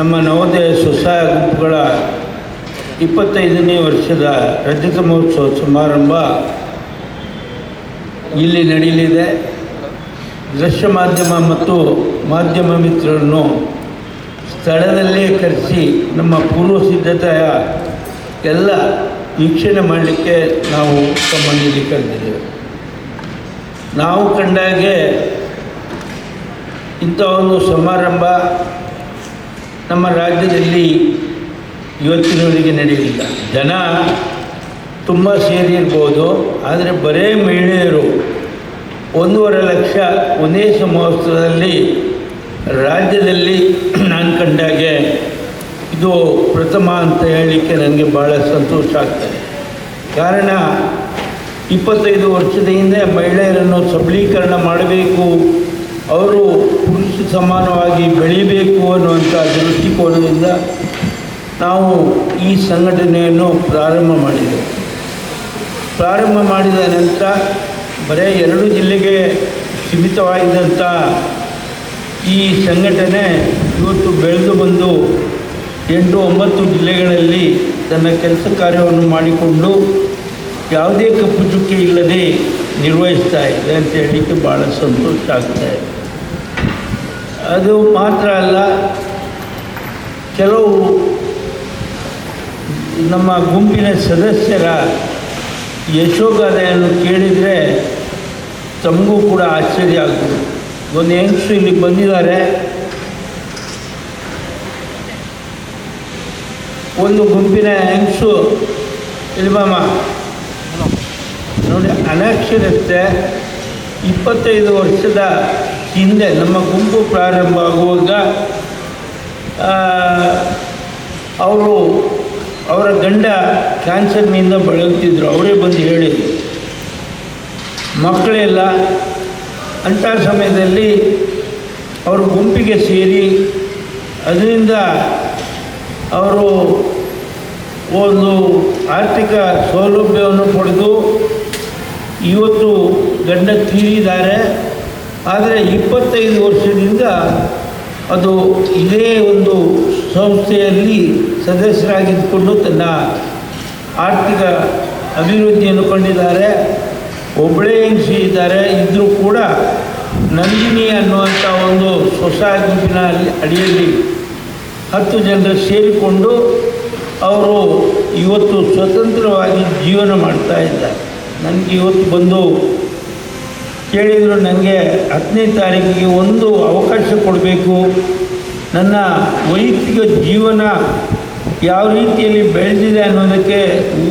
ನಮ್ಮ ನವೋದಯ ಸ್ವಸಹಾಯ ಗುಂಪುಗಳ ಇಪ್ಪತ್ತೈದನೇ ವರ್ಷದ ರಜತ ಮಹೋತ್ಸವ ಸಮಾರಂಭ ಇಲ್ಲಿ ನಡೆಯಲಿದೆ. ದೃಶ್ಯ ಮಾಧ್ಯಮ ಮತ್ತು ಮಾಧ್ಯಮ ಮಿತ್ರರನ್ನು ಸ್ಥಳದಲ್ಲೇ ಕರೆಸಿ ನಮ್ಮ ಪೂರ್ವ ಸಿದ್ಧತೆಯ ಎಲ್ಲ ವೀಕ್ಷಣೆ ಮಾಡಲಿಕ್ಕೆ ನಾವು ತಮ್ಮಲ್ಲಿ ಕರೆದಿದ್ದೇವೆ. ನಾವು ಕಂಡಾಗೆ ಇಂಥ ಒಂದು ಸಮಾರಂಭ ನಮ್ಮ ರಾಜ್ಯದಲ್ಲಿ ಇವತ್ತಿನವರೆಗೆ ನಡೆಯಲಿಲ್ಲ. ಜನ ತುಂಬ ಸೇರಿರ್ಬೋದು, ಆದರೆ ಬರೇ ಮಹಿಳೆಯರು ಒಂದೂವರೆ ಲಕ್ಷ ಒಂದೇ ಸಮವಸ್ತ್ರದಲ್ಲಿ ರಾಜ್ಯದಲ್ಲಿ ನಾನು ಕಂಡಾಗೆ ಇದು ಪ್ರಥಮ ಅಂತ ಹೇಳಲಿಕ್ಕೆ ನನಗೆ ಭಾಳ ಸಂತೋಷ ಆಗ್ತದೆ. ಕಾರಣ ಇಪ್ಪತ್ತೈದು ವರ್ಷದ ಹಿಂದೆ ಮಹಿಳೆಯರನ್ನು ಸಬಲೀಕರಣ ಮಾಡಬೇಕು ಅವರು ಪುರುಷ ಸಮಾನವಾಗಿ ಬೆಳಿಬೇಕು ಅನ್ನುವಂಥ ದೃಷ್ಟಿಕೋನದಿಂದ ನಾವು ಈ ಸಂಘಟನೆಯನ್ನು ಪ್ರಾರಂಭ ಮಾಡಿದೆ. ಪ್ರಾರಂಭ ಮಾಡಿದ ನಂತರ ಬರೀ ಎರಡು ಜಿಲ್ಲೆಗೆ ಸೀಮಿತವಾಗಿದ್ದಂಥ ಈ ಸಂಘಟನೆ ಇವತ್ತು ಬೆಳೆದು ಬಂದು ಎಂಟು ಒಂಬತ್ತು ಜಿಲ್ಲೆಗಳಲ್ಲಿ ತನ್ನ ಕೆಲಸ ಕಾರ್ಯವನ್ನು ಮಾಡಿಕೊಂಡು ಯಾವುದೇ ಕಪ್ಪು ಚುಕ್ಕಿ ಇಲ್ಲದೆ ನಿರ್ವಹಿಸ್ತಾ ಇದೆ ಅಂತ ಹೇಳಲಿಕ್ಕೆ ಭಾಳ ಸಂತೋಷ ಆಗ್ತಾ ಇದೆ. ಅದು ಮಾತ್ರ ಅಲ್ಲ, ಕೆಲವು ನಮ್ಮ ಗುಂಪಿನ ಸದಸ್ಯರ ಯಶೋಗಾಥೆಯನ್ನು ಕೇಳಿದರೆ ತಮಗೂ ಕೂಡ ಆಶ್ಚರ್ಯ ಆಗ್ತದೆ ಒಂದು ಹೆಂಗಸು ಇಲ್ಲಿ ಬಂದಿದ್ದಾರೆ. ಒಂದು ಗುಂಪಿನ ಹೆಂಗಸು ಇಲ್ಬಮ್ಮ ನೋಡಿ ಅನಕ್ಷರತೆ, ಇಪ್ಪತ್ತೈದು ವರ್ಷದ ಹಿಂದೆ ನಮ್ಮ ಗುಂಪು ಪ್ರಾರಂಭ ಆಗುವಾಗ ಅವರು ಅವರ ಗಂಡ ಕ್ಯಾನ್ಸರ್ನಿಂದ ಬಳಲ್ತಿದ್ರು ಅವರೇ ಬಂದು ಹೇಳಿದರು. ಮಕ್ಕಳೆಲ್ಲ ಅಂಥ ಸಮಯದಲ್ಲಿ ಅವರು ಗುಂಪಿಗೆ ಸೇರಿ, ಅದರಿಂದ ಅವರು ಒಂದು ಆರ್ಥಿಕ ಸೌಲಭ್ಯವನ್ನು ಪಡೆದು ಇವತ್ತು ಗಂಡ ತೀರಿದ್ದಾರೆ. ಆದರೆ ಇಪ್ಪತ್ತೈದು ವರ್ಷದಿಂದ ಅದು ಇದೇ ಒಂದು ಸಂಸ್ಥೆಯಲ್ಲಿ ಸದಸ್ಯರಾಗಿದ್ದುಕೊಂಡು ತನ್ನ ಆರ್ಥಿಕ ಅಭಿವೃದ್ಧಿಯನ್ನು ಕಂಡಿದ್ದಾರೆ. ಒಬ್ಬಳೇ ಇನ್ಸಿ ಇದ್ದಾರೆ. ಇದ್ದರೂ ಕೂಡ ನಂದಿನಿ ಅನ್ನುವಂಥ ಒಂದು ಸ್ವಸಹಾಯ ಗುಂಪಿನ ಅಡಿಯಲ್ಲಿ ಹತ್ತು ಜನರು ಸೇರಿಕೊಂಡು ಅವರು ಇವತ್ತು ಸ್ವತಂತ್ರವಾಗಿ ಜೀವನ ಮಾಡ್ತಾ ಇದ್ದಾರೆ. ನನಗೆ ಇವತ್ತು ಬಂದು ಕೇಳಿದರು ನನಗೆ, ಹತ್ತನೇ ತಾರೀಕಿಗೆ ಒಂದು ಅವಕಾಶ ಕೊಡಬೇಕು. ನನ್ನ ವೈಯಕ್ತಿಕ ಜೀವನ ಯಾವ ರೀತಿಯಲ್ಲಿ ಬೆಳೆದಿದೆ ಅನ್ನೋದಕ್ಕೆ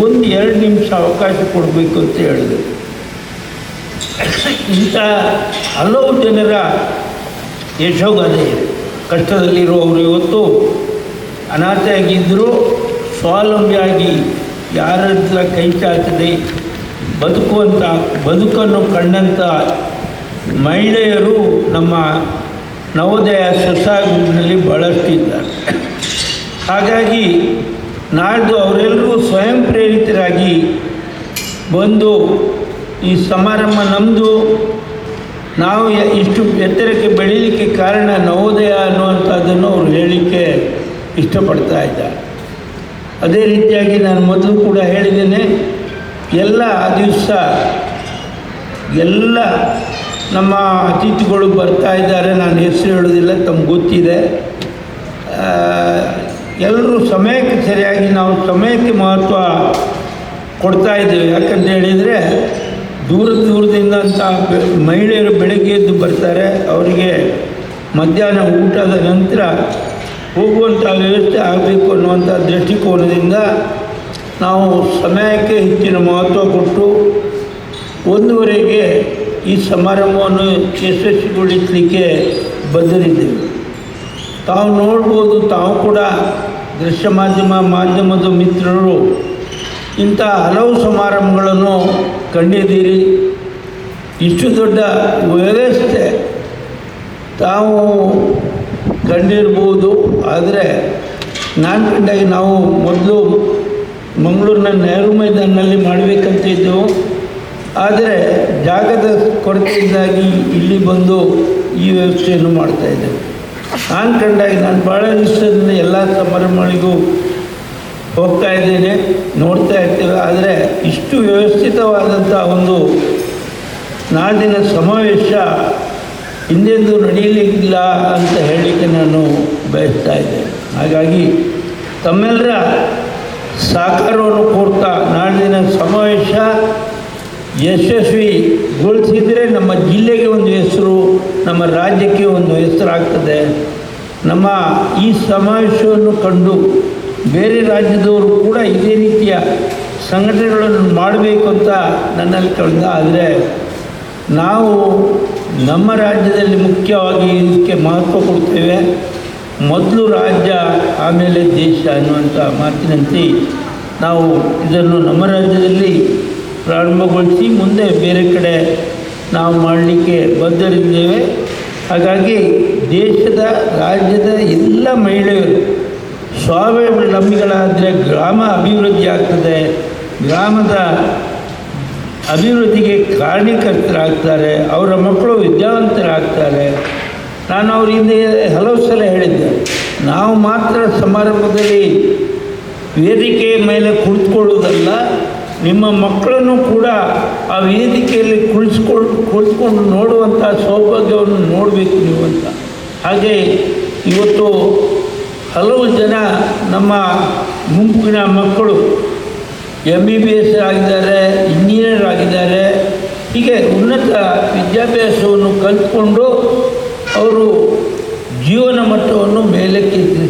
ಒಂದು ಎರಡು ನಿಮಿಷ ಅವಕಾಶ ಕೊಡಬೇಕು ಅಂತ ಹೇಳಿದರು. ಇಂಥ ಹಲವು ಜನರ ಯಶೋಗಾದೆ ಇದೆ. ಕಷ್ಟದಲ್ಲಿರುವವರು ಇವತ್ತು ಅನಾಥೆಯಾಗಿದ್ದರೂ ಸ್ವಾವಲಂಬಿಯಾಗಿ ಯಾರ ಹತ್ರ ಕೈ ಚಾಚದೆ ಬದುಕುವಂಥ ಬದುಕನ್ನು ಕಂಡಂಥ ಮಹಿಳೆಯರು ನಮ್ಮ ನವೋದಯ ಭಾಳಷ್ಟು ಇದ್ದಾರೆ ಹಾಗಾಗಿ ನಾಡ್ದು ಅವರೆಲ್ಲರೂ ಸ್ವಯಂ ಪ್ರೇರಿತರಾಗಿ ಬಂದು ಈ ಸಮಾರಂಭ ನಮ್ಮದು ನಾವು ಇಷ್ಟು ಎತ್ತರಕ್ಕೆ ಬೆಳೀಲಿಕ್ಕೆ ಕಾರಣ ನವೋದಯ ಅನ್ನುವಂಥದ್ದನ್ನು ಅವರು ಹೇಳಲಿಕ್ಕೆ ಇಷ್ಟಪಡ್ತಾ ಇದ್ದಾರೆ. ಅದೇ ರೀತಿಯಾಗಿ ನಾನು ಮೊದಲು ಕೂಡ ಹೇಳಿದ್ದೇನೆ ಎಲ್ಲ ದಿವಸ ಎಲ್ಲ ನಮ್ಮ ಅತಿಥಿಗಳು ಬರ್ತಾ ಇದ್ದಾರೆ. ನಾನು ಹೆಸರು ಹೇಳೋದಿಲ್ಲ ತಮ್ಗೆ ಗೊತ್ತಿದೆ. ಎಲ್ಲರೂ ಸಮಯಕ್ಕೆ ಸರಿಯಾಗಿ ನಾವು ಸಮಯಕ್ಕೆ ಮಹತ್ವ ಕೊಡ್ತಾ ಇದ್ದೇವೆ. ಯಾಕಂತ ಹೇಳಿದರೆ ದೂರ ದೂರದಿಂದ ಅಂತ ಮಹಿಳೆಯರು ಬೆಳಗ್ಗೆ ಎದ್ದು ಬರ್ತಾರೆ. ಅವರಿಗೆ ಮಧ್ಯಾಹ್ನ ಊಟದ ನಂತರ ಹೋಗುವಂಥ ವ್ಯವಸ್ಥೆ ಆಗಬೇಕು ಅನ್ನುವಂಥ ದೃಷ್ಟಿಕೋನದಿಂದ ನಾವು ಸಮಯಕ್ಕೆ ಹೆಚ್ಚಿನ ಮಹತ್ವ ಕೊಟ್ಟು ಒಂದುವರೆಗೆ ಈ ಸಮಾರಂಭವನ್ನು ಯಶಸ್ವಿಗೊಳಿಸಲಿಕ್ಕೆ ಬದ್ಧರಿದ್ದೇವೆ ತಾವು ನೋಡ್ಬೋದು, ತಾವು ಕೂಡ ದೃಶ್ಯ ಮಾಧ್ಯಮ, ಮಾಧ್ಯಮದ ಮಿತ್ರರು ಇಂಥ ಹಲವು ಸಮಾರಂಭಗಳನ್ನು ಕಂಡಿದ್ದೀರಿ. ಇಷ್ಟು ದೊಡ್ಡ ವ್ಯವಸ್ಥೆ ತಾವು ಕಂಡಿರ್ಬೋದು, ಆದರೆ ನಾನು ಕಂಡಾಗಿ ನಾವು ಮೊದಲು ಮಂಗಳೂರಿನ ನೆಹರು ಮೈದಾನಲ್ಲಿ ಮಾಡಬೇಕಂತ ಇದ್ದೆವು ಆದರೆ ಜಾಗದ ಕೊರತೆಯಿಂದಾಗಿ ಇಲ್ಲಿ ಬಂದು ಈ ವ್ಯವಸ್ಥೆಯನ್ನು ಮಾಡ್ತಾಯಿದ್ದೇವೆ ನಾನು ಕಂಡಾಗ ನಾನು ಭಾಳ ಇಷ್ಟದಿಂದ ಎಲ್ಲ ಸಮಾರಂಭಗಳಿಗೂ ಹೋಗ್ತಾ ಇದ್ದೇನೆ, ನೋಡ್ತಾ ಇರ್ತೇವೆ ಆದರೆ ಇಷ್ಟು ವ್ಯವಸ್ಥಿತವಾದಂಥ ಒಂದು ನಾಡಿನ ಸಮಾವೇಶ ಹಿಂದೆಂದು ನಡೆಯಲಿಕ್ಕಿಲ್ಲ ಅಂತ ಹೇಳಲಿಕ್ಕೆ ನಾನು ಬಯಸ್ತಾ ಇದ್ದೇನೆ. ಹಾಗಾಗಿ ತಮ್ಮೆಲ್ಲರ ಸಹಕಾರವನ್ನು ಕೊಡ್ತಾ ನಾಡಿನ ಸಮಾವೇಶ ಯಶಸ್ವಿಗೊಳಿಸಿದರೆ ನಮ್ಮ ಜಿಲ್ಲೆಗೆ ಒಂದು ಹೆಸರು, ನಮ್ಮ ರಾಜ್ಯಕ್ಕೆ ಒಂದು ಹೆಸರಾಗ್ತದೆ ನಮ್ಮ ಈ ಸಮಾವೇಶವನ್ನು ಕಂಡು ಬೇರೆ ರಾಜ್ಯದವರು ಕೂಡ ಇದೇ ರೀತಿಯ ಸಂಘಟನೆಗಳನ್ನು ಮಾಡಬೇಕು ಅಂತ ನನ್ನಲ್ಲಿ ಕಳೆದ ಆದರೆ ನಾವು ನಮ್ಮ ರಾಜ್ಯದಲ್ಲಿ ಮುಖ್ಯವಾಗಿ ಇದಕ್ಕೆ ಮಹತ್ವ ಕೊಡ್ತೇವೆ. ಮೊದಲು ರಾಜ್ಯ, ಆಮೇಲೆ ದೇಶ ಅನ್ನುವಂಥ ಮಾತಿನಂತೆ ನಾವು ಇದನ್ನು ನಮ್ಮ ರಾಜ್ಯದಲ್ಲಿ ಪ್ರಾರಂಭಗೊಳಿಸಿ ಮುಂದೆ ಬೇರೆ ಕಡೆ ನಾವು ಮಾಡಲಿಕ್ಕೆ ಬದ್ಧರಿದ್ದೇವೆ. ಹಾಗಾಗಿ ದೇಶದ, ರಾಜ್ಯದ ಎಲ್ಲ ಮಹಿಳೆಯರು ಸ್ವಾವಲಂಬಿಗಳಾದರೆ ಗ್ರಾಮ ಅಭಿವೃದ್ಧಿ ಆಗ್ತದೆ. ಗ್ರಾಮದ ಅಭಿವೃದ್ಧಿಗೆ ಕಾರಣೀಕರ್ತರಾಗ್ತಾರೆ ಅವರ ಮಕ್ಕಳು ವಿದ್ಯಾವಂತರಾಗ್ತಾರೆ. ನಾನು ಅವ್ರ ಹಿಂದೆ ಹಲವು ಸಲ ಹೇಳಿದ್ದೆ. ನಾವು ಮಾತ್ರ ಸಮಾರಂಭದಲ್ಲಿ ವೇದಿಕೆ ಮೇಲೆ ಕುಳಿತುಕೊಳ್ಳುವುದಲ್ಲ, ನಿಮ್ಮ ಮಕ್ಕಳನ್ನು ಕೂಡ ಆ ವೇದಿಕೆಯಲ್ಲಿ ಕುಳಿಸ್ಕೊಂಡು ಕುಳಿತುಕೊಂಡು ನೋಡುವಂಥ ಸೌಭಾಗ್ಯವನ್ನು ನೋಡಬೇಕು ನೀವು ಅಂತ. ಹಾಗೆ ಇವತ್ತು ಹಲವು ಜನ ನಮ್ಮ ಗುಂಪಿನ ಮಕ್ಕಳು ಎಂ ಬಿ ಬಿ ಎಸ್ ಆಗಿದ್ದಾರೆ ಇಂಜಿನಿಯರ್ ಆಗಿದ್ದಾರೆ, ಹೀಗೆ ಉನ್ನತ ವಿದ್ಯಾಭ್ಯಾಸವನ್ನು ಕಲಿತ್ಕೊಂಡು ಅವರು ಜೀವನ ಮಟ್ಟವನ್ನು ಮೇಲಕ್ಕೆ ಎತ್ತಿ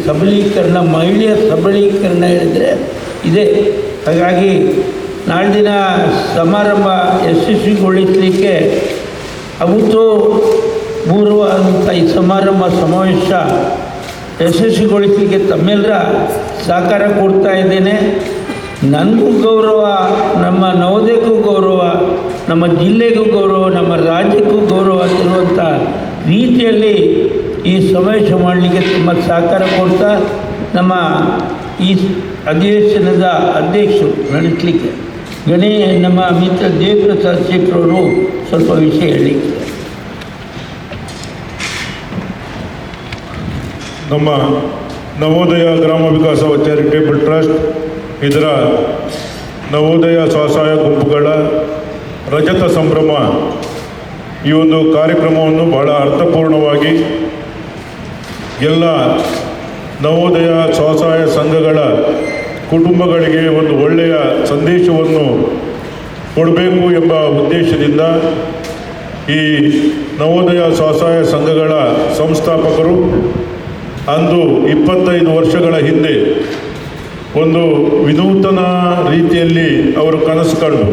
ಸಬಲೀಕರಣ ಮಹಿಳೆಯ ಸಬಲೀಕರಣ ಹೇಳಿದರೆ ಇದೆ. ಹಾಗಾಗಿ ನಾಳಿನ ಸಮಾರಂಭ ಯಶಸ್ವಿಗೊಳಿಸಲಿಕ್ಕೆ ಅಂತ ಈ ಸಮಾರಂಭ ಸಮಾವೇಶ ಯಶಸ್ವಿಗೊಳಿಸಲಿಕ್ಕೆ ತಮ್ಮೆಲ್ಲರ ಸಹಕಾರ ಕೊಡ್ತಾ ಇದ್ದೇನೆ. ನನಗೂ ಗೌರವ, ನಮ್ಮ ನವೋದಯಕ್ಕೂ ಗೌರವ, ನಮ್ಮ ಜಿಲ್ಲೆಗೂ ಗೌರವ, ನಮ್ಮ ರಾಜ್ಯಕ್ಕೂ ಗೌರವ ಇರುವಂಥ ರೀತಿಯಲ್ಲಿ ಈ ಸಮಾವೇಶ ಮಾಡಲಿಕ್ಕೆ ತುಂಬ ಸಹಕಾರ ಕೊಡ್ತಾ ನಮ್ಮ ಈ ಅಧಿವೇಶನದ ಅಧ್ಯಕ್ಷರು ನಡೆಸಲಿಕ್ಕೆ, ಗಣೇ, ನಮ್ಮ ಮಿತ್ರ ದೇವಪ್ರಸಾದ್ ಶೇಖರವರು ಸ್ವಲ್ಪ ವಿಷಯ ಹೇಳಲಿಕ್ಕೆ ನಮ್ಮ ನವೋದಯ ಗ್ರಾಮ ವಿಕಾಸ ಚಾರಿಟೇಬಲ್ ಟ್ರಸ್ಟ್ ಇದರ ನವೋದಯ ಸ್ವಸಹಾಯ ಗುಂಪುಗಳ ರಜತ ಸಂಭ್ರಮ ಈ ಒಂದು ಕಾರ್ಯಕ್ರಮವನ್ನು ಬಹಳ ಅರ್ಥಪೂರ್ಣವಾಗಿ ಎಲ್ಲ ನವೋದಯ ಸ್ವಸಹಾಯ ಸಂಘಗಳ ಕುಟುಂಬಗಳಿಗೆ ಒಂದು ಒಳ್ಳೆಯ ಸಂದೇಶವನ್ನು ಕೊಡಬೇಕು ಎಂಬ ಉದ್ದೇಶದಿಂದ ಈ ನವೋದಯ ಸ್ವಸಹಾಯ ಸಂಘಗಳ ಸಂಸ್ಥಾಪಕರು ಅಂದು ಇಪ್ಪತ್ತೈದು ವರ್ಷಗಳ ಹಿಂದೆ ಒಂದು ವಿನೂತನ ರೀತಿಯಲ್ಲಿ ಅವರು ಕನಸು ಕಂಡು.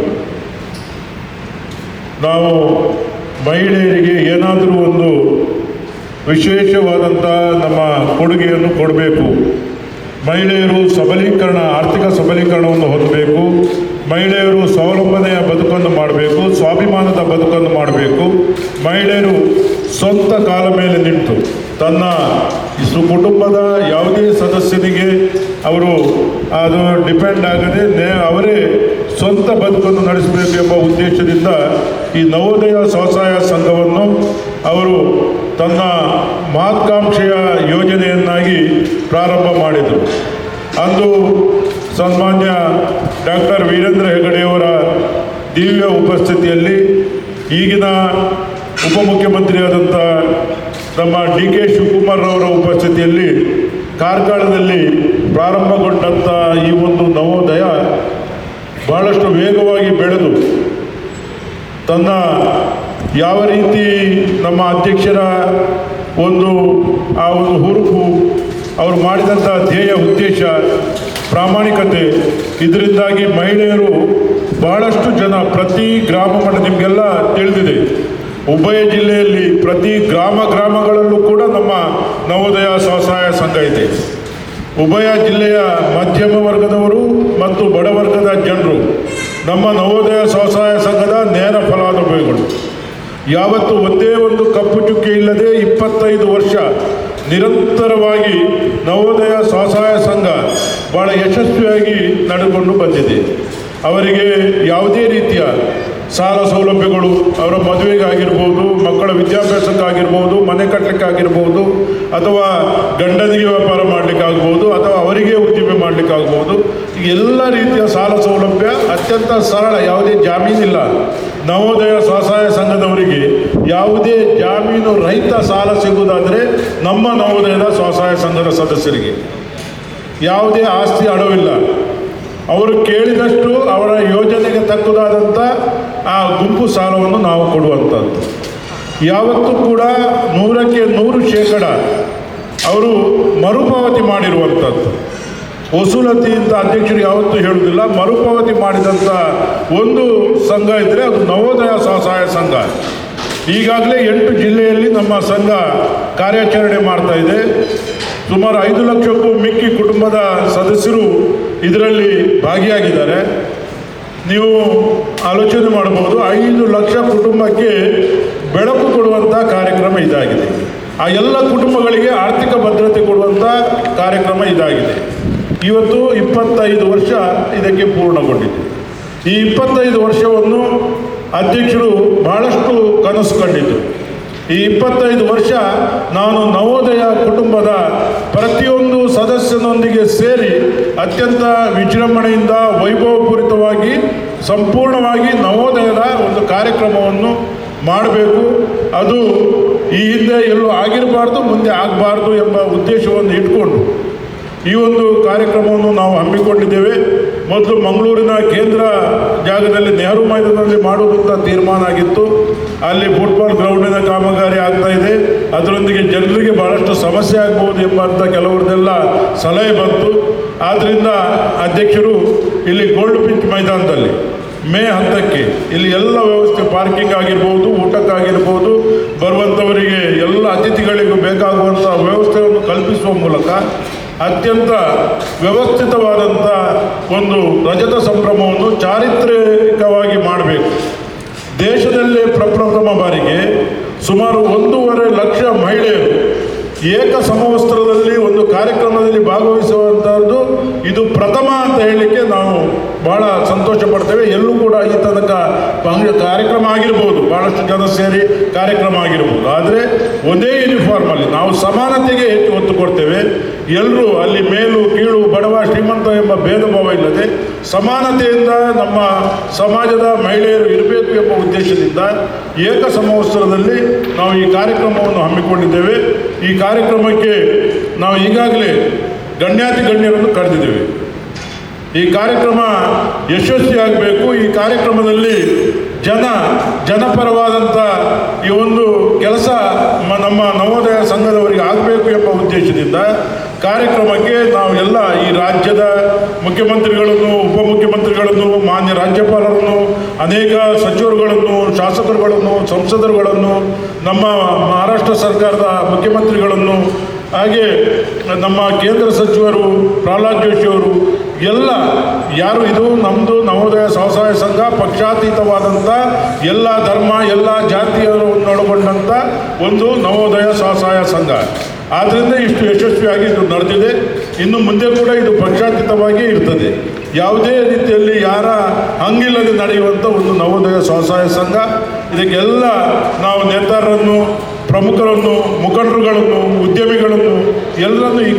ನಾವು ಮಹಿಳೆಯರಿಗೆ ಏನಾದರೂ ಒಂದು ವಿಶೇಷವಾದಂಥ ನಮ್ಮ ಕೊಡುಗೆಯನ್ನು ಕೊಡಬೇಕು. ಮಹಿಳೆಯರು ಸಬಲೀಕರಣ, ಆರ್ಥಿಕ ಸಬಲೀಕರಣವನ್ನು ಹೊಂದಬೇಕು. ಮಹಿಳೆಯರು ಸ್ವಾವಲಂಬನೆಯ ಬದುಕನ್ನು ಮಾಡಬೇಕು, ಸ್ವಾಭಿಮಾನದ ಬದುಕನ್ನು ಮಾಡಬೇಕು. ಮಹಿಳೆಯರು ಸ್ವಂತ ಕಾಲ ಮೇಲೆ ನಿಂತು ತನ್ನ ಕುಟುಂಬದ ಯಾವುದೇ ಸದಸ್ಯನಿಗೆ ಅವರು ಅದು ಡಿಪೆಂಡ್ ಆಗದೆ ನೇ, ಅವರೇ ಸ್ವಂತ ಬದುಕನ್ನು ನಡೆಸಬೇಕು ಎಂಬ ಉದ್ದೇಶದಿಂದ ಈ ನವೋದಯ ಸ್ವಸಹಾಯ ಸಂಘವನ್ನು ಅವರು ತನ್ನ ಮಹತ್ಕಾಂಕ್ಷೆಯ ಯೋಜನೆಯನ್ನಾಗಿ ಪ್ರಾರಂಭ ಮಾಡಿದರು. ಅಂದು ಸನ್ಮಾನ್ಯ ಡಾಕ್ಟರ್ ವೀರೇಂದ್ರ ಹೆಗಡೆಯವರ ದಿವ್ಯ ಉಪಸ್ಥಿತಿಯಲ್ಲಿ ಈಗಿನ ಉಪಮುಖ್ಯಮಂತ್ರಿಯಾದಂಥ ನಮ್ಮ ಡಿ ಕೆ ಶಿವಕುಮಾರ್ರವರ ಉಪಸ್ಥಿತಿಯಲ್ಲಿ ಕಾರ್ಕಳದಲ್ಲಿ ಪ್ರಾರಂಭಗೊಂಡಂಥ ಈ ಒಂದು ನವೋದಯ ಬಹಳಷ್ಟು ವೇಗವಾಗಿ ಬೆಳೆದು, ತನ್ನ ಯಾವ ರೀತಿ ನಮ್ಮ ಅಧ್ಯಕ್ಷರ ಒಂದು, ಆ ಒಂದು ಹುರುಪು ಅವರು ಮಾಡಿದಂಥ ಧ್ಯೇಯ ಉದ್ದೇಶ, ಪ್ರಾಮಾಣಿಕತೆ, ಇದರಿಂದಾಗಿ ಮಹಿಳೆಯರು ಬಹಳಷ್ಟು ಜನ ಪ್ರತಿ ಗ್ರಾಮ ಮಟ್ಟ ನಿಮಗೆಲ್ಲ ತಿಳಿದಿದೆ. ಉಭಯ ಜಿಲ್ಲೆಯಲ್ಲಿ ಪ್ರತಿ ಗ್ರಾಮ ಗ್ರಾಮಗಳಲ್ಲೂ ಕೂಡ ನಮ್ಮ ನವೋದಯ ಸ್ವಸಹಾಯ ಸಂಘ ಇದೆ. ಉಭಯ ಜಿಲ್ಲೆಯ ಮಧ್ಯಮ ವರ್ಗದವರು ಮತ್ತು ಬಡವರ್ಗದ ಜನರು ನಮ್ಮ ನವೋದಯ ಸ್ವಸಹಾಯ ಸಂಘದ ನೇರ ಫಲಾನುಭವಿಗಳು. ಯಾವತ್ತು ಒಂದೇ ಒಂದು ಕಪ್ಪು ಚುಕ್ಕೆ ಇಲ್ಲದೆ ಇಪ್ಪತ್ತೈದು ವರ್ಷ ನಿರಂತರವಾಗಿ ನವೋದಯ ಸ್ವಸಹಾಯ ಸಂಘ ಭಾಳ ಯಶಸ್ವಿಯಾಗಿ ನಡೆದುಕೊಂಡು ಬಂದಿದೆ. ಅವರಿಗೆ ಯಾವುದೇ ರೀತಿಯ ಸಾಲ ಸೌಲಭ್ಯಗಳು, ಅವರ ಮದುವೆಗಾಗಿರ್ಬೋದು, ಮಕ್ಕಳ ವಿದ್ಯಾಭ್ಯಾಸಕ್ಕಾಗಿರ್ಬೋದು, ಮನೆ ಕಟ್ಟಲಿಕ್ಕಾಗಿರ್ಬೋದು, ಅಥವಾ ಗಂಡನಿಗೆ ವ್ಯಾಪಾರ ಮಾಡಲಿಕ್ಕಾಗ್ಬೋದು, ಅಥವಾ ಅವರಿಗೆ ಉದ್ದಿಮೆ ಮಾಡಲಿಕ್ಕಾಗ್ಬೋದು ಎಲ್ಲ ರೀತಿಯ ಸಾಲ ಸೌಲಭ್ಯ ಅತ್ಯಂತ ಸರಳ, ಯಾವುದೇ ಜಾಮೀನಿಲ್ಲ. ನವೋದಯ ಸ್ವಸಹಾಯ ಸಂಘದವರಿಗೆ ಯಾವುದೇ ಜಾಮೀನು ರಹಿತ ಸಾಲ ಸಿಗುವುದಾದರೆ ನಮ್ಮ ನವೋದಯದ ಸ್ವಸಹಾಯ ಸಂಘದ ಸದಸ್ಯರಿಗೆ. ಯಾವುದೇ ಆಸ್ತಿ ಅಡವಿಲ್ಲ. ಅವರು ಕೇಳಿದಷ್ಟು ಅವರ ಯೋಜನೆಗೆ ತಕ್ಕುದಾದಂಥ ಆ ಗುಂಪು ಸಾಲವನ್ನು ನಾವು ಕೊಡುವಂಥದ್ದು ಯಾವತ್ತೂ ಕೂಡ ನೂರಕ್ಕೆ ನೂರು ಶೇಕಡ ಅವರು ಮರುಪಾವತಿ ಮಾಡಿರುವಂಥದ್ದು ವಸೂಲತಿ ಅಂತ ಅಧ್ಯಕ್ಷರು ಯಾವತ್ತೂ ಹೇಳುವುದಿಲ್ಲ. ಮರುಪಾವತಿ ಮಾಡಿದಂಥ ಒಂದು ಸಂಘ ಇದ್ದರೆ ಅದು ನವೋದಯ ಸ್ವಸಹಾಯ ಸಂಘ. ಈಗಾಗಲೇ ಎಂಟು ಜಿಲ್ಲೆಯಲ್ಲಿ ನಮ್ಮ ಸಂಘ ಕಾರ್ಯಾಚರಣೆ ಮಾಡ್ತಾ ಇದೆ. ಸುಮಾರು ಐದು ಲಕ್ಷಕ್ಕೂ ಮಿಕ್ಕಿ ಕುಟುಂಬದ ಸದಸ್ಯರು ಇದರಲ್ಲಿ ಭಾಗಿಯಾಗಿದ್ದಾರೆ. ನೀವು ಆಲೋಚನೆ ಮಾಡಬಹುದು, ಐದು ಲಕ್ಷ ಕುಟುಂಬಕ್ಕೆ ಬೆಳಕು ಕೊಡುವಂಥ ಕಾರ್ಯಕ್ರಮ ಇದಾಗಿದೆ. ಆ ಎಲ್ಲ ಕುಟುಂಬಗಳಿಗೆ ಆರ್ಥಿಕ ಭದ್ರತೆ ಕೊಡುವಂಥ ಕಾರ್ಯಕ್ರಮ ಇದಾಗಿದೆ. ಇವತ್ತು ಇಪ್ಪತ್ತೈದು ವರ್ಷ ಇದಕ್ಕೆ ಪೂರ್ಣಗೊಂಡಿದೆ. ಈ ಇಪ್ಪತ್ತೈದು ವರ್ಷವನ್ನು ಅಧ್ಯಕ್ಷರು ಬಹಳಷ್ಟು ಕನಸು ಕಂಡಿದ್ದರು. ಈ ಇಪ್ಪತ್ತೈದು ವರ್ಷ ನಾನು ನವೋದಯ ಕುಟುಂಬದ ಪ್ರತಿಯೊಂದು ಸದಸ್ಯನೊಂದಿಗೆ ಸೇರಿ ಅತ್ಯಂತ ವಿಜೃಂಭಣೆಯಿಂದ ವೈಭವಪೂರಿತವಾಗಿ ಸಂಪೂರ್ಣವಾಗಿ ನವೋದಯದ ಒಂದು ಕಾರ್ಯಕ್ರಮವನ್ನು ಮಾಡಬೇಕು. ಅದು ಈ ಹಿಂದೆ ಎಲ್ಲೂ ಆಗಿರಬಾರ್ದು, ಮುಂದೆ ಆಗಬಾರ್ದು ಎಂಬ ಉದ್ದೇಶವನ್ನು ಇಟ್ಕೊಂಡು ಈ ಒಂದು ಕಾರ್ಯಕ್ರಮವನ್ನು ನಾವು ಹಮ್ಮಿಕೊಂಡಿದ್ದೇವೆ. ಮೊದಲು ಮಂಗಳೂರಿನ ಕೇಂದ್ರ ಜಾಗದಲ್ಲಿ ನೆಹರು ಮೈದಾನದಲ್ಲಿ ಮಾಡುವಂಥ ತೀರ್ಮಾನ ಆಗಿತ್ತು. ಅಲ್ಲಿ ಫುಟ್ಬಾಲ್ ಗ್ರೌಂಡಿನ ಕಾಮಗಾರಿ ಆಗ್ತಾ ಇದೆ. ಅದರೊಂದಿಗೆ ಜನರಿಗೆ ಬಹಳಷ್ಟು ಸಮಸ್ಯೆ ಆಗ್ಬೋದು ಎಂಬಂಥ ಕೆಲವರದೆಲ್ಲ ಸಲಹೆ ಬಂತು. ಆದ್ದರಿಂದ ಅಧ್ಯಕ್ಷರು ಇಲ್ಲಿ ಗೋಲ್ಡ್ ಪಿಚ್ ಮೈದಾನದಲ್ಲಿ ಮೇ ಹತ್ತಕ್ಕೆ ಇಲ್ಲಿ ಎಲ್ಲ ವ್ಯವಸ್ಥೆ ಪಾರ್ಕಿಂಗ್ ಆಗಿರ್ಬೋದು ಊಟಕ್ಕಾಗಿರ್ಬೋದು ಬರುವಂಥವರಿಗೆ ಎಲ್ಲ ಅತಿಥಿಗಳಿಗೂ ಬೇಕಾಗುವಂಥ ವ್ಯವಸ್ಥೆಯನ್ನು ಕಲ್ಪಿಸುವ ಮೂಲಕ ಅತ್ಯಂತ ವ್ಯವಸ್ಥಿತವಾದಂಥ ಒಂದು ರಜತ ಸಂಭ್ರಮವನ್ನು ಚಾರಿತ್ರಿಕವಾಗಿ ಮಾಡಬೇಕು. ದೇಶದಲ್ಲೇ ಪ್ರಪ್ರಥಮ ಬಾರಿಗೆ ಸುಮಾರು ಒಂದೂವರೆ ಲಕ್ಷ ಮಹಿಳೆಯರು ಏಕ ಸಮವಸ್ತ್ರದಲ್ಲಿ ಒಂದು ಕಾರ್ಯಕ್ರಮದಲ್ಲಿ ಭಾಗವಹಿಸುವಂಥದ್ದು ಇದು ಪ್ರಥಮ ಅಂತ ಹೇಳಲಿಕ್ಕೆ ನಾವು ಬಹಳ ಸಂತೋಷ ಪಡ್ತೇವೆ. ಎಲ್ಲೂ ಕೂಡ ಈ ತನಕ ಕಾರ್ಯಕ್ರಮ ಆಗಿರ್ಬೋದು. ಬಹಳಷ್ಟು ಜನ ಸೇರಿ ಕಾರ್ಯಕ್ರಮ ಆಗಿರ್ಬೋದು. ಆದರೆ ಒಂದೇ ಯೂನಿಫಾರ್ಮಲ್ಲಿ ನಾವು ಸಮಾನತೆಗೆ ಹೆಚ್ಚು ಒತ್ತು ಕೊಡ್ತೇವೆ. ಎಲ್ಲರೂ ಅಲ್ಲಿ ಮೇಲು, ಕೀಳು, ಬಡವ, ಶ್ರೀಮಂತ ಎಂಬ ಭೇದ ಭಾವ ಇಲ್ಲದೆ ಸಮಾನತೆಯಿಂದ ನಮ್ಮ ಸಮಾಜದ ಮಹಿಳೆಯರು ಇರಬೇಕು ಎಂಬ ಉದ್ದೇಶದಿಂದ ಏಕ ಸಮವಸ್ತ್ರದಲ್ಲಿ ನಾವು ಈ ಕಾರ್ಯಕ್ರಮವನ್ನು ಹಮ್ಮಿಕೊಂಡಿದ್ದೇವೆ. ಈ ಕಾರ್ಯಕ್ರಮಕ್ಕೆ ನಾವು ಈಗಾಗಲೇ ಗಣ್ಯಾತಿ ಗಣ್ಯರನ್ನು ಕರೆದಿದ್ದೇವೆ. ಈ ಕಾರ್ಯಕ್ರಮ ಯಶಸ್ವಿಯಾಗಬೇಕು. ಈ ಕಾರ್ಯಕ್ರಮದಲ್ಲಿ ಜನ ಜನಪರವಾದಂಥ ಈ ಒಂದು ಕೆಲಸ ನಮ್ಮ ನವೋದಯ ಸಂಘದವರಿಗೆ ಆಗಬೇಕು ಎಂಬ ಉದ್ದೇಶದಿಂದ ಕಾರ್ಯಕ್ರಮಕ್ಕೆ ನಾವು ಎಲ್ಲ ಈ ರಾಜ್ಯದ ಮುಖ್ಯಮಂತ್ರಿಗಳನ್ನು, ಉಪಮುಖ್ಯಮಂತ್ರಿಗಳನ್ನು, ಮಾನ್ಯ ರಾಜ್ಯಪಾಲರನ್ನು, ಅನೇಕ ಸಚಿವರುಗಳನ್ನು, ಶಾಸಕರುಗಳನ್ನು, ಸಂಸದರುಗಳನ್ನು, ನಮ್ಮ ಮಹಾರಾಷ್ಟ್ರ ಸರ್ಕಾರದ ಮುಖ್ಯಮಂತ್ರಿಗಳನ್ನು, ಹಾಗೆ ನಮ್ಮ ಕೇಂದ್ರ ಸಚಿವರು ಪ್ರಹ್ಲಾದ್ ಜೋಶಿ ಅವರು ಎಲ್ಲ ಯಾರು ಇದು? ನಮ್ಮದು ನವೋದಯ ಸ್ವಸಹಾಯ ಸಂಘ ಪಕ್ಷಾತೀತವಾದಂಥ ಎಲ್ಲ ಧರ್ಮ, ಎಲ್ಲ ಜಾತಿಯರು ಒಳಗೊಂಡಂಥ ಒಂದು ನವೋದಯ ಸ್ವಸಹಾಯ ಸಂಘ. ಆದ್ದರಿಂದ ಇಷ್ಟು ಯಶಸ್ವಿಯಾಗಿ ಇದು ನಡೆದಿದೆ. ಇನ್ನು ಮುಂದೆ ಕೂಡ ಇದು ಪಕ್ಷಾತೀತವಾಗಿ ಇರ್ತದೆ. ಯಾವುದೇ ರೀತಿಯಲ್ಲಿ ಯಾರ ಹಂಗಿಲ್ಲದೆ ನಡೆಯುವಂಥ ಒಂದು ನವೋದಯ ಸ್ವಸಹಾಯ ಸಂಘ, ಇದಕ್ಕೆಲ್ಲ ನಾವು ನೇತಾರರನ್ನು ಪ್ರಮುಖರನ್ನು, ಮುಖಂಡರುಗಳನ್ನು, ಉದ್ಯಮಿಗಳನ್ನು ಎಲ್ಲರನ್ನು ಈ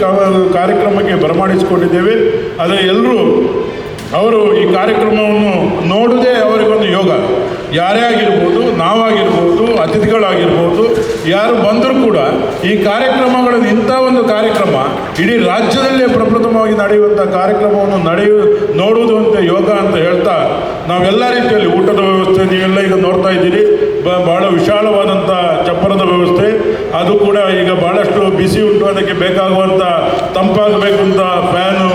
ಕಾರ್ಯಕ್ರಮಕ್ಕೆ ಬರಮಾಡಿಸಿಕೊಂಡಿದ್ದೇವೆ. ಆದರೆ ಎಲ್ಲರೂ ಅವರು ಈ ಕಾರ್ಯಕ್ರಮವನ್ನು ನೋಡುವುದೇ ಅವರಿಗೊಂದು ಯೋಗ. ಯಾರೇ ಆಗಿರ್ಬೋದು, ನಾವಾಗಿರ್ಬೋದು, ಅತಿಥಿಗಳಾಗಿರ್ಬೋದು, ಯಾರು ಬಂದರೂ ಕೂಡ ಈ ಕಾರ್ಯಕ್ರಮಗಳಲ್ಲಿ ಇಂಥ ಒಂದು ಕಾರ್ಯಕ್ರಮ ಇಡೀ ರಾಜ್ಯದಲ್ಲೇ ಪ್ರಪ್ರಥಮವಾಗಿ ನಡೆಯುವಂಥ ಕಾರ್ಯಕ್ರಮವನ್ನು ನಡೆಯು, ನೋಡುವುದು ಅಂತ ಯೋಗ ಅಂತ ಹೇಳ್ತಾ ನಾವೆಲ್ಲ ರೀತಿಯಲ್ಲಿ ಊಟದ ವ್ಯವಸ್ಥೆ, ನೀವೆಲ್ಲ ಈಗ ನೋಡ್ತಾ ಇದ್ದೀರಿ. ಬ- ಭಾಳ ವಿಶಾಲವಾದಂಥ ಚಪ್ಪರದ ವ್ಯವಸ್ಥೆ. ಅದು ಕೂಡ ಈಗ ಭಾಳಷ್ಟು ಬಿಸಿ ಉಂಟು, ಅದಕ್ಕೆ ಬೇಕಾಗುವಂಥ ತಂಪಾಗಬೇಕು ಅಂತ ಫ್ಯಾನು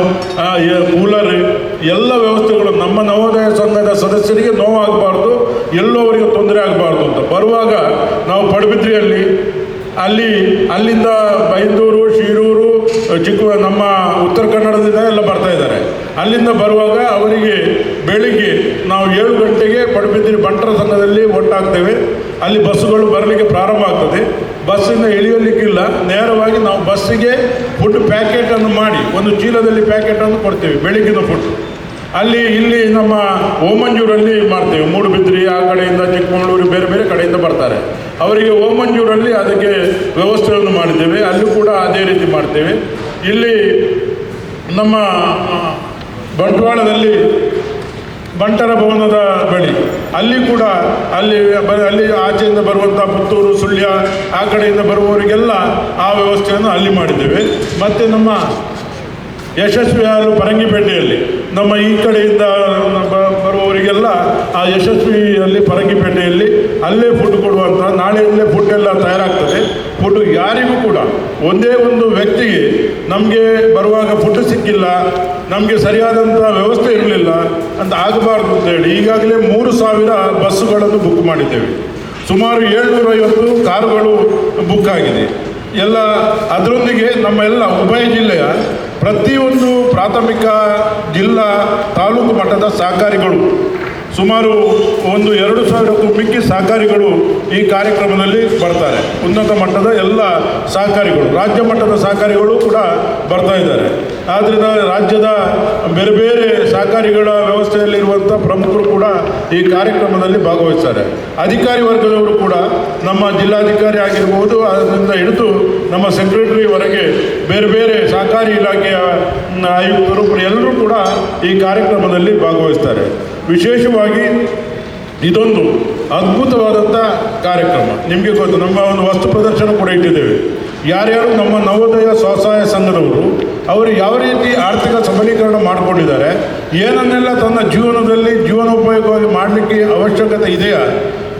ಕೂಲರ್ ಎಲ್ಲ ವ್ಯವಸ್ಥೆಗಳು ನಮ್ಮ ನವೋದಯ ಸಂಘದ ಸದಸ್ಯರಿಗೆ ನೋವಾಗಬಾರ್ದು ಎಲ್ಲೋ ಅವರಿಗೆ ತೊಂದರೆ ಆಗಬಾರ್ದು ಅಂತ. ಬರುವಾಗ ನಾವು ಪಡುಬಿದ್ರಿಯಲ್ಲಿ, ಅಲ್ಲಿ, ಅಲ್ಲಿಂದ ಬೈಂದೂರು, ಶಿರೂರು ಚಿಕ್ಕ ನಮ್ಮ ಉತ್ತರ ಕನ್ನಡದಿಂದ ಎಲ್ಲ ಬರ್ತಾ ಇದ್ದಾರೆ. ಅಲ್ಲಿಂದ ಬರುವಾಗ ಅವರಿಗೆ ಬೆಳಿಗ್ಗೆ ನಾವು ಏಳು ಗಂಟೆಗೆ ಪಡುಬಿದ್ರಿ ಬಂಟರ ಸಂಘದಲ್ಲಿ ಒಟ್ಟಾಗ್ತೇವೆ. ಅಲ್ಲಿ ಬಸ್ಸುಗಳು ಬರಲಿಕ್ಕೆ ಪ್ರಾರಂಭ ಆಗ್ತದೆ. ಬಸ್ಸಿಂದ ಇಳಿಯಲಿಕ್ಕಿಲ್ಲ. ನೇರವಾಗಿ ನಾವು ಬಸ್ಸಿಗೆ ಫುಡ್ ಪ್ಯಾಕೆಟನ್ನು ಮಾಡಿ, ಒಂದು ಚೀಲದಲ್ಲಿ ಪ್ಯಾಕೆಟನ್ನು ಕೊಡ್ತೇವೆ, ಬೆಳಿಗ್ಗಿನ ಫುಡ್ ಅಲ್ಲಿ, ಇಲ್ಲಿ ನಮ್ಮ ಓಮಂಜೂರಲ್ಲಿ ಮಾಡ್ತೇವೆ. ಮೂಡುಬಿದ್ರಿ ಆ ಕಡೆಯಿಂದ ಚಿಕ್ಕಮಗಳೂರು, ಬೇರೆ ಬೇರೆ ಕಡೆಯಿಂದ ಬರ್ತಾರೆ. ಅವರಿಗೆ ಓಮಂಜೂರಲ್ಲಿ ಅದಕ್ಕೆ ವ್ಯವಸ್ಥೆಯನ್ನು ಮಾಡಿದ್ದೇವೆ. ಅಲ್ಲೂ ಕೂಡ ಅದೇ ರೀತಿ ಮಾಡ್ತೇವೆ. ಇಲ್ಲಿ ನಮ್ಮ ಬಂಟ್ವಾಳದಲ್ಲಿ ಬಂಟರ ಭವನದ ಬಳಿ, ಅಲ್ಲಿ ಕೂಡ ಅಲ್ಲಿ ಅಲ್ಲಿ ಆಚೆಯಿಂದ ಬರುವಂಥ ಪುತ್ತೂರು, ಸುಳ್ಯ, ಆ ಕಡೆಯಿಂದ ಬರುವವರಿಗೆಲ್ಲ ಆ ವ್ಯವಸ್ಥೆಯನ್ನು ಅಲ್ಲಿ ಮಾಡಿದ್ದೇವೆ. ಮತ್ತು ನಮ್ಮ ಯಶಸ್ವಿ ಹಾಲು ಪರಂಗಿಪೇಟೆಯಲ್ಲಿ ನಮ್ಮ ಈ ಕಡೆಯಿಂದ ಬರುವವರಿಗೆಲ್ಲ ಆ ಯಶಸ್ವಿಯಲ್ಲಿ ಪರಂಗಿಪೇಟೆಯಲ್ಲಿ ಅಲ್ಲೇ ಫುಡ್ ಕೊಡುವಂಥ ನಾಳೆಯಲ್ಲೇ ಫುಡ್ ಎಲ್ಲ ತಯಾರಾಗ್ತದೆ. ಫುಡ್ ಯಾರಿಗೂ ಕೂಡ ಒಂದೇ ಒಂದು ವ್ಯಕ್ತಿಗೆ ನಮಗೆ ಬರುವಾಗ ಫುಡ್ ಸಿಕ್ಕಿಲ್ಲ, ನಮಗೆ ಸರಿಯಾದಂಥ ವ್ಯವಸ್ಥೆ ಇರಲಿಲ್ಲ ಅಂತ ಆಗಬಾರ್ದು ಅಂತೇಳಿ ಈಗಾಗಲೇ ಮೂರು ಸಾವಿರ ಬಸ್ಸುಗಳನ್ನು ಬುಕ್ ಮಾಡಿದ್ದೇವೆ. ಸುಮಾರು ಏಳ್ನೂರೈವತ್ತು ಕಾರುಗಳು ಬುಕ್ ಆಗಿದೆ. ಎಲ್ಲ ಅದರೊಂದಿಗೆ ನಮ್ಮ ಎಲ್ಲ ಉಭಯ ಜಿಲ್ಲೆಯ ಪ್ರತಿಯೊಂದು ಪ್ರಾಥಮಿಕ ಜಿಲ್ಲಾ ತಾಲೂಕು ಮಟ್ಟದ ಸಹಕಾರಿಗಳು. ಸುಮಾರು ಒಂದು ಎರಡು ಸಾವಿರಕ್ಕೂ ಮಿಕ್ಕಿ ಸಹಕಾರಿಗಳು ಈ ಕಾರ್ಯಕ್ರಮದಲ್ಲಿ ಬರ್ತಾರೆ. ಉನ್ನತ ಮಟ್ಟದ ಎಲ್ಲ ಸಹಕಾರಿಗಳು, ರಾಜ್ಯ ಮಟ್ಟದ ಸಹಕಾರಿಗಳು ಕೂಡ ಬರ್ತಾ ಇದ್ದಾರೆ. ಆದ್ದರಿಂದ ರಾಜ್ಯದ ಬೇರೆ ಬೇರೆ ಸಹಕಾರಿಗಳ ವ್ಯವಸ್ಥೆಯಲ್ಲಿರುವಂಥ ಪ್ರಮುಖರು ಕೂಡ ಈ ಕಾರ್ಯಕ್ರಮದಲ್ಲಿ ಭಾಗವಹಿಸ್ತಾರೆ. ಅಧಿಕಾರಿ ವರ್ಗದವರು ಕೂಡ ನಮ್ಮ ಜಿಲ್ಲಾಧಿಕಾರಿ ಆಗಿರ್ಬೋದು, ಅದರಿಂದ ಹಿಡಿದು ನಮ್ಮ ಸೆಕ್ರೆಟರಿವರೆಗೆ ಬೇರೆ ಬೇರೆ ಸಹಕಾರಿ ಇಲಾಖೆಯ ಆಯುಕ್ತರು ಎಲ್ಲರೂ ಕೂಡ ಈ ಕಾರ್ಯಕ್ರಮದಲ್ಲಿ ಭಾಗವಹಿಸ್ತಾರೆ. ವಿಶೇಷವಾಗಿ ಇದೊಂದು ಅದ್ಭುತವಾದಂಥ ಕಾರ್ಯಕ್ರಮ. ನಿಮಗೆ ಗೊತ್ತು ನಮ್ಮ ಒಂದು ವಸ್ತು ಪ್ರದರ್ಶನ ಕೂಡ ಇಟ್ಟಿದ್ದೇವೆ. ಯಾರ್ಯಾರು ನಮ್ಮ ನವೋದಯ ಸ್ವಸಹಾಯ ಸಂಘದವರು ಅವರು ಯಾವ ರೀತಿ ಆರ್ಥಿಕ ಸಬಲೀಕರಣ ಮಾಡಿಕೊಂಡಿದ್ದಾರೆ ಏನನ್ನೆಲ್ಲ ತನ್ನ ಜೀವನದಲ್ಲಿ ಜೀವನೋಪಯೋಗವಾಗಿ ಮಾಡಲಿಕ್ಕೆ ಅವಶ್ಯಕತೆ ಇದೆಯಾ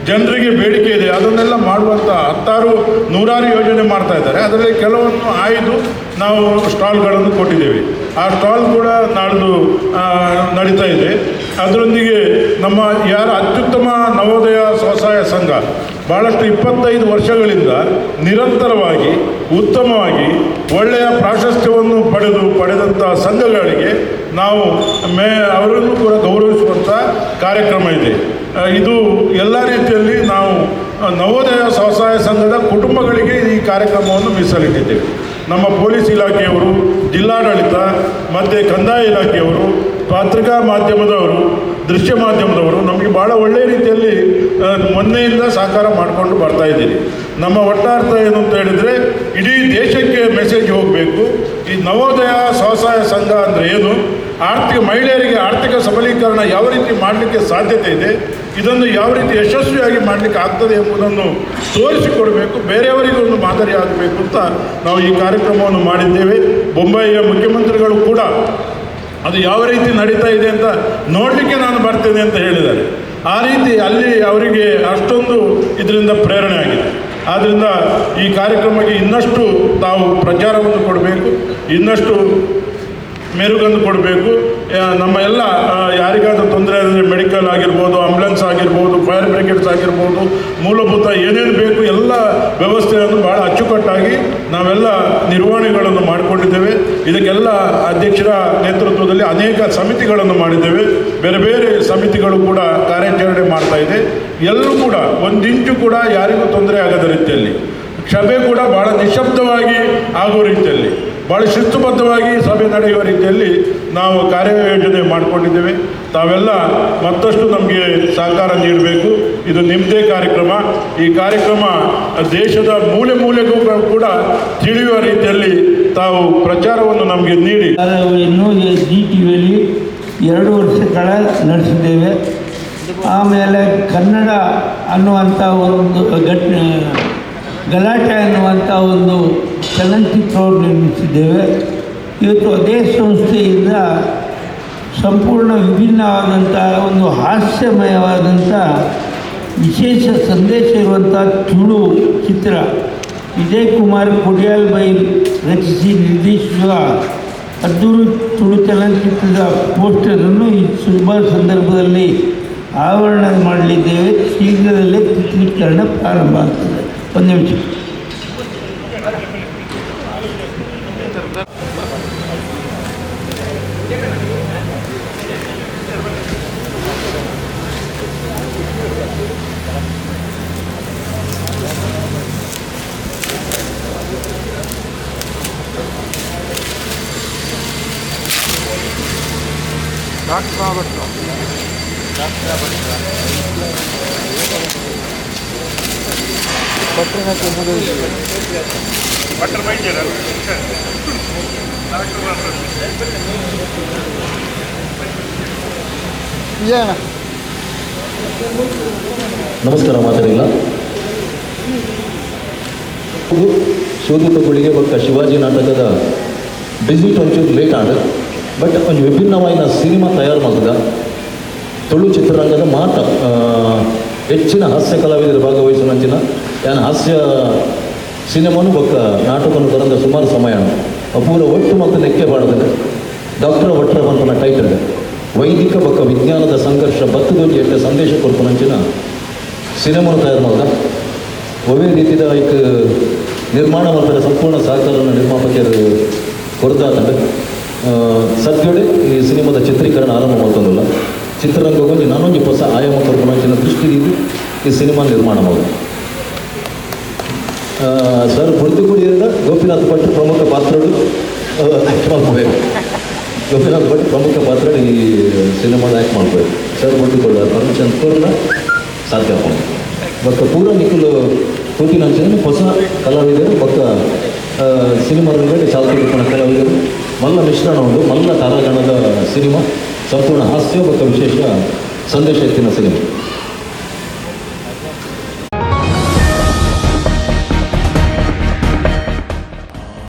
ಜನರಿಗೆ ಬೇಡಿಕೆ ಇದೆ ಅದನ್ನೆಲ್ಲ ಮಾಡುವಂಥ ಹತ್ತಾರು ನೂರಾರು ಯೋಜನೆ ಮಾಡ್ತಾ ಇದ್ದಾರೆ. ಅದರಲ್ಲಿ ಕೆಲವನ್ನು ಆಯ್ದು ನಾವು ಸ್ಟಾಲ್ಗಳನ್ನು ಕೊಟ್ಟಿದ್ದೇವೆ. ಆ ಸ್ಟಾಲ್ ಕೂಡ ನಾಳ್ದು ಆ, ನಡೀತಾ ಇದೆ. ಅದರೊಂದಿಗೆ ನಮ್ಮ ಯಾರ ಅತ್ಯುತ್ತಮ ನವೋದಯ ಸ್ವಸಹಾಯ ಸಂಘ ಭಾಳಷ್ಟು ಇಪ್ಪತ್ತೈದು ವರ್ಷಗಳಿಂದ ನಿರಂತರವಾಗಿ, ಉತ್ತಮವಾಗಿ, ಒಳ್ಳೆಯ ಪ್ರಾಶಸ್ತ್ಯವನ್ನು ಪಡೆದು ಪಡೆದಂಥ ಸಂಘಗಳಿಗೆ ನಾವು ಮೇ, ಅವರನ್ನು ಕೂಡ ಗೌರವಿಸುವಂಥ ಕಾರ್ಯಕ್ರಮ ಇದೆ. ಇದು ಎಲ್ಲ ರೀತಿಯಲ್ಲಿ ನಾವು ನವೋದಯ ಸ್ವಸಹಾಯ ಸಂಘದ ಕುಟುಂಬಗಳಿಗೆ ಈ ಕಾರ್ಯಕ್ರಮವನ್ನು ಮೀಸಲಿಟ್ಟಿದ್ದೇವೆ. ನಮ್ಮ ಪೊಲೀಸ್ ಇಲಾಖೆಯವರು, ಜಿಲ್ಲಾಡಳಿತ, ಮತ್ತು ಕಂದಾಯ ಇಲಾಖೆಯವರು ಪತ್ರಿಕಾ ಮಾಧ್ಯಮದವರು, ದೃಶ್ಯ ಮಾಧ್ಯಮದವರು ನಮಗೆ ಭಾಳ ಒಳ್ಳೆಯ ರೀತಿಯಲ್ಲಿ ಮೊನ್ನೆಯಿಂದ ಸಹಕಾರ ಮಾಡಿಕೊಂಡು ಬರ್ತಾ ಇದ್ದೀರಿ. ನಮ್ಮ ಒಟ್ಟಾರ್ಥ ಏನು ಅಂತ ಹೇಳಿದರೆ, ಇಡೀ ದೇಶಕ್ಕೆ ಮೆಸೇಜ್ ಹೋಗಬೇಕು. ಈ ನವೋದಯ ಸ್ವಸಹಾಯ ಸಂಘ ಅಂದರೆ ಏನು? ಆರ್ಥಿಕ, ಮಹಿಳೆಯರಿಗೆ ಆರ್ಥಿಕ ಸಬಲೀಕರಣ ಯಾವ ರೀತಿ ಮಾಡಲಿಕ್ಕೆ ಸಾಧ್ಯತೆ ಇದೆ? ಇದನ್ನು ಯಾವ ರೀತಿ ಯಶಸ್ವಿಯಾಗಿ ಮಾಡಲಿಕ್ಕೆ ಆಗ್ತದೆ ಎಂಬುದನ್ನು ತೋರಿಸಿಕೊಡಬೇಕು. ಬೇರೆಯವರಿಗೆ ಒಂದು ಮಾದರಿ ಆಗಬೇಕು ಅಂತ ನಾವು ಈ ಕಾರ್ಯಕ್ರಮವನ್ನು ಮಾಡಿದ್ದೇವೆ. ಬೊಂಬಾಯಿಯ ಮುಖ್ಯಮಂತ್ರಿಗಳು ಕೂಡ ಅದು ಯಾವ ರೀತಿ ನಡೀತಾ ಇದೆ ಅಂತ ನೋಡಲಿಕ್ಕೆ ನಾನು ಬರ್ತೇನೆ ಅಂತ ಹೇಳಿದ್ದಾರೆ. ಆ ರೀತಿ ಅಲ್ಲಿ ಅವರಿಗೆ ಅಷ್ಟೊಂದು ಇದರಿಂದ ಪ್ರೇರಣೆ ಆಗಿದೆ. ಆದ್ದರಿಂದ ಈ ಕಾರ್ಯಕ್ರಮಕ್ಕೆ ಇನ್ನಷ್ಟು ತಾವು ಪ್ರಚಾರವನ್ನು ಕೊಡಬೇಕು, ಇನ್ನಷ್ಟು ಮೆರುಗನ್ನು ಕೊಡಬೇಕು. ನಮ್ಮ ಎಲ್ಲ ಯಾರಿಗಾದರೂ ಯಾರಿಗಾದ್ರೂ ತೊಂದರೆ ಅಂದರೆ ಮೆಡಿಕಲ್ ಆಗಿರ್ಬೋದು, ಆಂಬ್ಯುಲೆನ್ಸ್ ಆಗಿರ್ಬೋದು, ಫೈರ್ ಬ್ರಿಗೇಡ್ಸ್ ಆಗಿರ್ಬೋದು, ಮೂಲಭೂತ ಏನೇನು ಬೇಕು ಎಲ್ಲ ವ್ಯವಸ್ಥೆಯನ್ನು ಭಾಳ ಅಚ್ಚುಕಟ್ಟಾಗಿ ನಾವೆಲ್ಲ ನಿರ್ವಹಣೆಗಳನ್ನು ಮಾಡಿಕೊಂಡಿದ್ದೇವೆ. ಇದಕ್ಕೆಲ್ಲ ಅಧ್ಯಕ್ಷರ ನೇತೃತ್ವದಲ್ಲಿ ಅನೇಕ ಸಮಿತಿಗಳನ್ನು ಮಾಡಿದ್ದೇವೆ. ಬೇರೆ ಬೇರೆ ಸಮಿತಿಗಳು ಕೂಡ ಕಾರ್ಯಾಚರಣೆ ಮಾಡ್ತಾ ಇದೆ. ಎಲ್ಲರೂ ಕೂಡ ಒಂದಿಂಚು ಕೂಡ ಯಾರಿಗೂ ತೊಂದರೆ ಆಗದ ರೀತಿಯಲ್ಲಿ. ಸಭೆ ಕೂಡ ಭಾಳ ನಿಶಬ್ದವಾಗಿ ಆಗುವ ರೀತಿಯಲ್ಲಿ ಭಾಳ ಶಿಸ್ತುಬದ್ಧವಾಗಿ ಸಭೆ ನಡೆಯುವ ರೀತಿಯಲ್ಲಿ ನಾವು ಕಾರ್ಯಯೋಜನೆ ಮಾಡಿಕೊಂಡಿದ್ದೇವೆ. ತಾವೆಲ್ಲ ಮತ್ತಷ್ಟು ನಮಗೆ ಸಹಕಾರ ನೀಡಬೇಕು. ಇದು ನಿಮ್ಮದೇ ಕಾರ್ಯಕ್ರಮ. ಈ ಕಾರ್ಯಕ್ರಮ ದೇಶದ ಮೂಲೆ ಮೂಲೆಗೂ ಕೂಡ ತಿಳಿಯುವ ರೀತಿಯಲ್ಲಿ ತಾವು ಪ್ರಚಾರವನ್ನು ನಮಗೆ ನೀಡಿ. ಜಿ ಟಿ ವಿಯಲ್ಲಿ ಎರಡು ವರ್ಷಗಳ ನಡೆಸಿದ್ದೇವೆ. ಆಮೇಲೆ ಕನ್ನಡ ಅನ್ನುವಂಥ ಒಂದು ಘಟ್, ಗಲಾಟೆ ಅನ್ನುವಂಥ ಒಂದು ಚಲನಚಿತ್ರವನ್ನು ನಿರ್ಮಿಸಿದ್ದೇವೆ. ಇವತ್ತು ಅದೇ ಸಂಸ್ಥೆಯಿಂದ ಸಂಪೂರ್ಣ ವಿಭಿನ್ನವಾದಂಥ ಒಂದು ಹಾಸ್ಯಮಯವಾದಂಥ ವಿಶೇಷ ಸಂದೇಶ ಇರುವಂಥ ತುಳು ಚಿತ್ರ ವಿಜಯ್ ಕುಮಾರ್ ಕೊಡಿಯಾಲ್ ಬೈ ರಚಿಸಿ ನಿರ್ದೇಶಿಸುವ ಅದ್ದೂರು ತುಳು ಚಲನಚಿತ್ರದ ಪೋಸ್ಟರನ್ನು ಈ ಶುಭ ಸಂದರ್ಭದಲ್ಲಿ ಆವರಣ ಮಾಡಲಿದ್ದೇವೆ. ಶೀಘ್ರದಲ್ಲೇ ಚಿತ್ರೀಕರಣ ಪ್ರಾರಂಭ ಆಗ್ತದೆ. ಒಂದು ನಿಮಿಷ. ನಮಸ್ಕಾರ ಮಾತಾಡಿಲ್ಲ ಶೋಧಿತಗಳಿಗೆ ಬೊಕ್ಕ ಶಿವಾಜಿ ನಾಟಕದ ಬಿಸಿಟ್ ಒಂಚೂರು ಲೇಟ್ ಆಡ ಬಟ್ ಒಂದು ವಿಭಿನ್ನವಾಗಿನ ಸಿನಿಮಾ ತಯಾರು ಮಾಡಿದ ತುಳು ಚಿತ್ರರಂಗದ ಮಾತ ಹೆಚ್ಚಿನ ಹಾಸ್ಯ ಕಲಾವಿದರು ಭಾಗವಹಿಸಿನಂಚಿನ ಯಾನ್ ಹಾಸ್ಯ ಸಿನಿಮಾನು ಬೊಕ್ಕ ನಾಟಕವನ್ನು ಬರೆದ ಸುಮಾರು ಸಮಯ. ಅಪೂರ ಒಟ್ಟು ಮತ್ತು ನೆಕ್ಕೆ ಬಾಡದ ಡಾಕ್ಟರ್ ಭಟ್ರ ಬಂತನ ಟೈಟಲ್ ವೈದಿಕ ಬೊಕ್ಕ ವಿಜ್ಞಾನದ ಸಂಘರ್ಷ ಬತ್ತದೊಂದು ಎಟ್ಟ ಸಂದೇಶ ಕೊಡ್ಕೊಂಡಂಚಿನ ಸಿನಿಮಾನು ತಯಾರು ಮಾಡ್ದ. ಒವೇ ರೀತಿದ ಐಕ್ ನಿರ್ಮಾಣ ಮಾಡ್ತಾರೆ, ಸಂಪೂರ್ಣ ಸಹಕಾರನ ನಿರ್ಮಾಪಕರು ಕೊಡ್ದಾತಂಡ ಸದ್ಯಡೆ ಈ ಸಿನಿಮಾದ ಚಿತ್ರೀಕರಣ ಆರಂಭ ಮಾಡ್ತಂದಿಲ್ಲ. ಚಿತ್ರರಂಗಕ್ಕೆ ನಾನೊಂದು ಹೊಸ ಆಯಾಮ ದೃಷ್ಟಿ ರೀತಿ ಈ ಸಿನಿಮಾ ನಿರ್ಮಾಣ ಮಾಡೋದು. ಸರ್ ಬುಡ್ತಿಗುಡಿಯಿಂದ ಗೋಪಿನಾಥ್ ಭಟ್ ಪ್ರಮುಖ ಪಾತ್ರಗಳು. ಆ್ಯಕ್ಟ್ ಮಾಡ್ಕೋಬೇಕು ಗೋಪಿನಾಥ್ ಭಟ್ ಪ್ರಮುಖ ಪಾತ್ರ ಈ ಸಿನಿಮಾದ ಆ್ಯಕ್ಟ್ ಮಾಡ್ಬೇಕು. ಸರ್ ಬುಡ್ತಿಗುಡ ಪರ್ಮಿಷನ್ ಪೂರ್ಣ ಸಾಧ್ಯ ಮಾಡ್ಬೇಕು ಬೊಕ್ಕ ಪೂರ ನಿಖಲು ಕೂತಿನ ಅಂಚಿನ ಹೊಸ ಕಲಾವಿದರು ಬೊಕ್ಕ ರಂಗದಲ್ಲಿ ಚಾಲ್ತಿ ಕೊಟ್ಟ ಕಲಾವಿದರು. ಮಲ್ಲ ಮಿಶ್ರಣ ಒಂದು, ಮಲ್ಲ ತಾರಾಗಣದ ಸಿನಿಮಾ. ಸಂಪೂರ್ಣ ಹಾಸ್ಯ ಮತ್ತು ವಿಶೇಷ ಸಂದೇಶ ಎತ್ತಿನ ಸಿನಿಮಾ.